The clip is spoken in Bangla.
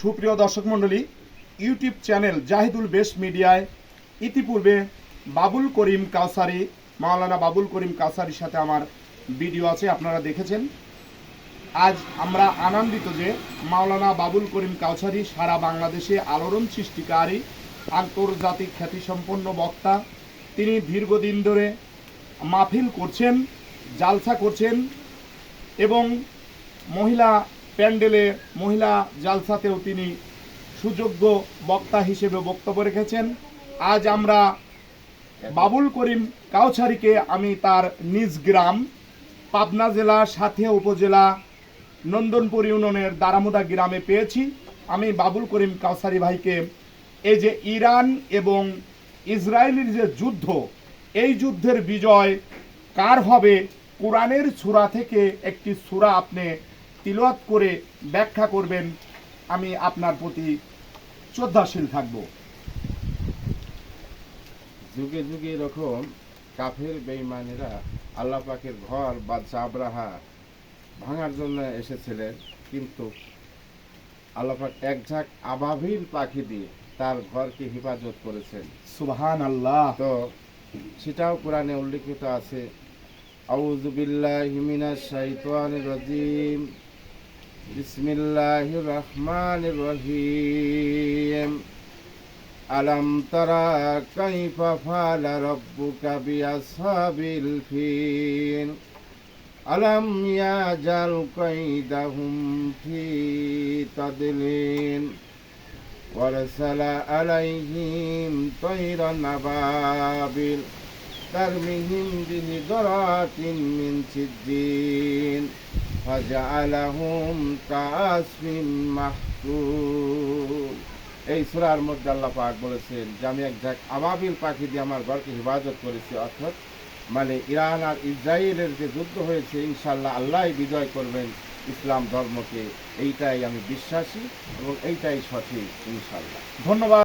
সুপ্রিয় দর্শক মণ্ডলী, ইউটিউব চ্যানেল জাহিদুল বেশ মিডিয়ায় ইতিপূর্বে বাবুল করিম কাউসারি, মাওলানা বাবুল করিম কাউসারির সাথে আমার ভিডিও আছে, আপনারা দেখেছেন। আজ আমরা আনন্দিত যে মাওলানা বাবুল করিম কাউসারি সারা বাংলাদেশে আলোড়ন সৃষ্টিকারী, আন্তর্জাতিক খ্যাতিসম্পন্ন বক্তা। তিনি দীর্ঘদিন ধরে মাহফিল করছেন, জালসা করছেন এবং মহিলা প্যান্ডেলে মহিলা জালসাতেও তিনি সুযোগ্য বক্তা হিসেবে বক্তব্য রেখেছেন। আজ আমরা বাবুল করিম কাউছারিকে আমি তার নিজ গ্রাম, পাবনা জেলা সাথে উপজেলা, নন্দনপুর ইউনিয়নের দারামুদা গ্রামে পেয়েছি। আমি বাবুল করিম কাউসারি ভাইকে এই যে ইরান এবং ইসরায়েলের যে যুদ্ধ, এই যুদ্ধের বিজয় কার হবে? কোরআনের সূরা থেকে একটি সূরা আপনি তিলওয়াত করে ব্যাখ্যা করবেন আমি আপনার প্রতি শ্রদ্ধাশীল থাকব। যুগে যুগে এরকম কাফের বেঈমানেরা আল্লাহ পাকের ঘর বা চাবরাহা ভাঙার জন্য এসেছিলেন কিন্তু আল্লাহ পাক এক ঝাঁক আবাবিল পাখি দিয়ে তার ঘরকে হেফাজত করেছেন। সুবহান আল্লাহ তো সেটাও কোরআনে উল্লেখিত আছে আউযু বিল্লাহি মিনাশ শাইতানির রাজিম। بسم الله الرحمن الرحيم ألم ترى كيف فعل ربك بأصحاب الفيل ألم يجعل كيدهم في تضليل ورسل عليهم طيرا أبابيل ترميهم بهدرات من سجين এই সূরার মধ্যে আল্লাহ পাক বলেছেন, যে আমি এক ঝাঁক আবাবিল পাখি দিয়ে আমার ঘরকে হেফাজত করেছি, অর্থাৎ মানে ইরান আর ইসরায়েলের যে যুদ্ধ হয়েছে ইনশাল্লাহ আল্লাহ বিজয় করবেন ইসলাম ধর্মকে। এইটাই আমি বিশ্বাসী এবং এইটাই সঠিক ইনশাল্লাহ ধন্যবাদ।